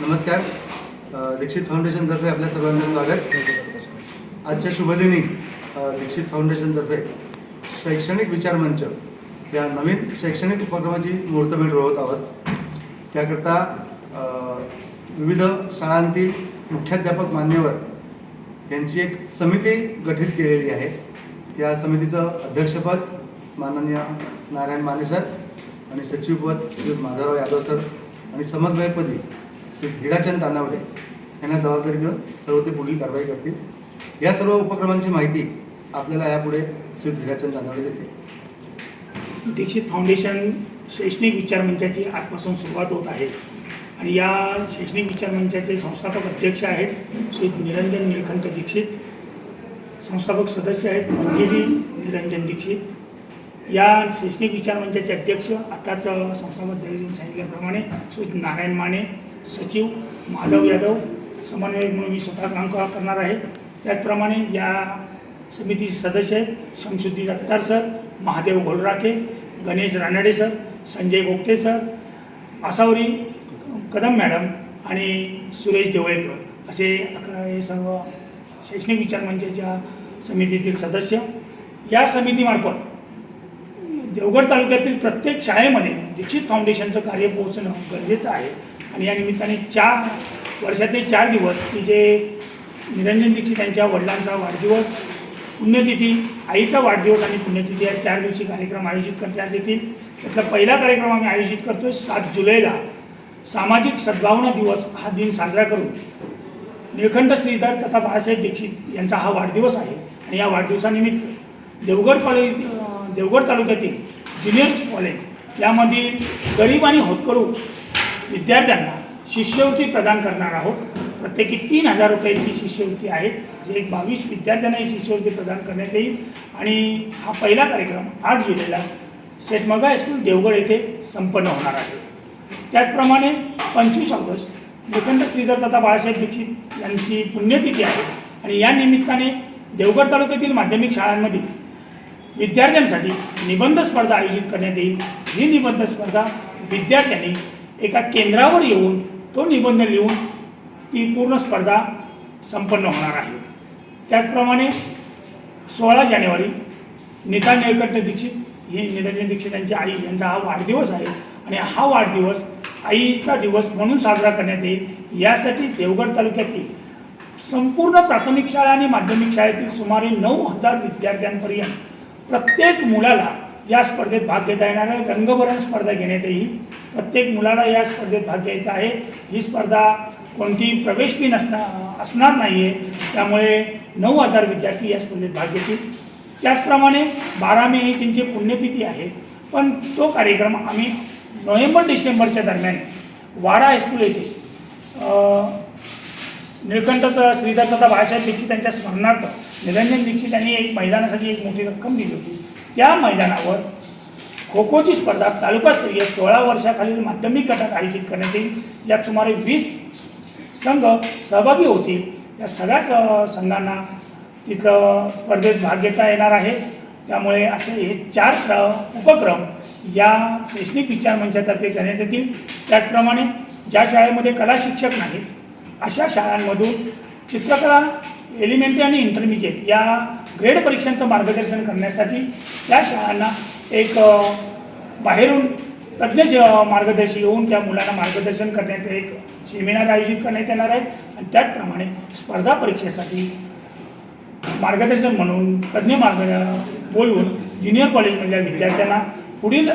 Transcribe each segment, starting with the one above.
नमस्कार. दीक्षित फाउंडेशनतर्फे आपल्या सर्वांचं स्वागत. आजच्या शुभदिनी दीक्षित फाउंडेशनतर्फे शैक्षणिक विचार मंच या नवीन शैक्षणिक उपक्रमाची मुहूर्तमेढ रोवत आहोत. त्याकरता विविध शाळांतील मुख्याध्यापक मान्यवर यांची एक समिती गठीत केलेली आहे. त्या समितीचं अध्यक्षपद माननीय नारायण माने सर आणि सचिवपद श्री माधवराव यादव सर आणि समन्वयपदी श्री हिराचंद तानावडे यांना जबाबदारी देऊन सर्व ते पुढील कारवाई करतील. या सर्व उपक्रमांची माहिती आपल्याला यापुढे श्री हिराचंद तानावडे देते दीक्षित फाउंडेशन शैक्षणिक विचार मंचाची आजपासून सुरुवात होत आहे. आणि या शैक्षणिक विचार मंचाचे संस्थापक अध्यक्ष आहेत श्री निरंजन निळकंठ दीक्षित. संस्थापक सदस्य आहेत मंजिरी निरंजन दीक्षित. या शैक्षणिक विचार मंचाचे अध्यक्ष आताच संस्थापक सांगितल्याप्रमाणे श्री नारायण माने. सचिव माधव यादव समन्वयक म्हणून मी स्वतः काम करणार आहे. त्याचप्रमाणे या समितीचे सदस्य Shamshuddin Attar sir Mahadev Gholrakhe Ganesh Ranade sir Sanjay Gogate sir Asavari Kadam madam आणि सुरेश देवळेकर. असे अकरा हे सर्व शैक्षणिक विचार मंचाच्या समितीतील सदस्य. या समितीमार्फत देवगड तालुक्यातील प्रत्येक शाळेमध्ये दीक्षित फाउंडेशनचं कार्य पोहोचणं गरजेचं आहे. आणि या निमित्ताने चार वर्षातले चार दिवस की जे निरंजन दीक्षित यांच्या वडिलांचा वाढदिवस पुण्यतिथी आईचा वाढदिवस आणि पुण्यतिथी या चार दिवशी कार्यक्रम आयोजित करण्यात येतील. त्यातला पहिला कार्यक्रम आम्ही आयोजित करतोय सात जुलैला. सामाजिक सद्भावना दिवस हा दिन साजरा करून निळखंड श्रीधर तथा बाळासाहेब दीक्षित यांचा हा वाढदिवस आहे. आणि या वाढदिवसानिमित्त देवगड कॉलेज देवगड तालुक्यातील ज्युनियर कॉलेज यामधील गरीब आणि होतकरू विद्यार्थ्यांना शिष्यवृत्ती प्रदान करणार आहोत. प्रत्येकी तीन हजार रुपयाची शिष्यवृत्ती आहे जे एक बावीस विद्यार्थ्यांना ही शिष्यवृत्ती प्रदान करण्यात येईल. आणि हा पहिला कार्यक्रम आठ जुलैला सेटमगा हायस्कूल देवगड येथे संपन्न होणार आहे. त्याचप्रमाणे पंचवीस ऑगस्ट निखंड श्रीधर तथा बाळासाहेब दीक्षित यांची पुण्यतिथी आहे. आणि या निमित्ताने देवगड तालुक्यातील माध्यमिक शाळांमधील विद्यार्थ्यांसाठी निबंध स्पर्धा आयोजित करण्यात येईल. ही निबंध स्पर्धा विद्यार्थ्यांनी एका केंद्रावर येऊन तो निबंध लिहून ती पूर्ण स्पर्धा संपन्न होणार आहे. त्याचप्रमाणे सोळा जानेवारी नीता निळकंठ दीक्षित ही निरंजन दीक्षित यांची आई यांचा हा वाढदिवस आहे आणि हा वाढदिवस आईचा दिवस म्हणून साजरा करण्यात येईल. यासाठी देवगड तालुक्यातील संपूर्ण प्राथमिक शाळा आणि माध्यमिक शाळेतील सुमारे नऊ हजार विद्यार्थ्यांपर्यंत प्रत्येक मुलाला या स्पर्धेत भाग घेता येणार आहे. रंगभरण स्पर्धा घेण्यात येईल. प्रत्येक मुलाला या स्पर्धेत भाग घ्यायचा आहे. ही स्पर्धा कोणतीही प्रवेश फी नसणार असणार नाही आहे त्यामुळे नऊ हजार विद्यार्थी या स्पर्धेत भाग घेतील. त्याचप्रमाणे बारा मे ही त्यांची पुण्यतिथी आहे. पण तो कार्यक्रम आम्ही नोव्हेंबर डिसेंबरच्या दरम्यान वाडा हायस्कूल येथे निळकंठ श्रीधर तथा बाळासाहेब दीक्षित त्यांच्या स्मरणार्थ निरंजन दीक्षित यांनी एक मैदानासाठी एक मोठी रक्कम दिली होती. त्या मैदानावर खो खोची स्पर्धा तालुकास्तरीय सोळा वर्षाखालील माध्यमिक गटात आयोजित करण्यात येईल. यात सुमारे वीस संघ सहभागी होतील. या सगळ्याच संघांना तिथं स्पर्धेत भाग घेता येणार आहे. त्यामुळे असे हे चार प्र- उपक्रम या शैक्षणिक विचार मंचातर्फे करण्यात येतील. त्याचप्रमाणे ज्या शाळेमध्ये कला शिक्षक नाहीत अशा शाळांमधून चित्रकला एलिमेंटरी आणि इंटरमिजिएट या ग्रेड परीक्षांचं मार्गदर्शन करण्यासाठी त्या शाळांना एक बाहेरून तज्ज्ञ श- मार्गदर्शी येऊन त्या मुलांना मार्गदर्शन करण्याचं एक सेमिनार आयोजित करण्यात येणार आहे. आणि त्याचप्रमाणे स्पर्धा परीक्षेसाठी मार्गदर्शन म्हणून तज्ज्ञ मार्ग बोलवून ज्युनियर कॉलेजमधल्या विद्यार्थ्यांना पुढील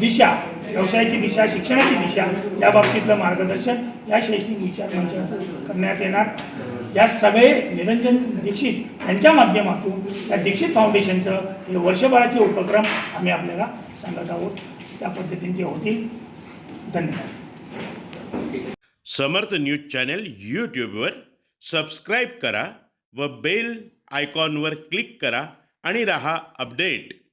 दिशा व्यवसायाची दिशा शिक्षणाची दिशा या बाबतीतलं मार्गदर्शन या शैक्षणिक विचार मंचातून करण्यात येणार. या सगळे निरंजन दीक्षित यांच्या माध्यमातून या दीक्षित फाउंडेशनचं हे वर्षभराचे उपक्रम आम्ही आपल्याला सांगत आहोत. त्या पद्धतीने ते होतील. धन्यवाद. समर्थ न्यूज चॅनल यूट्यूबवर सबस्क्राईब करा व बेल आयकॉनवर क्लिक करा आणि रहा अपडेट.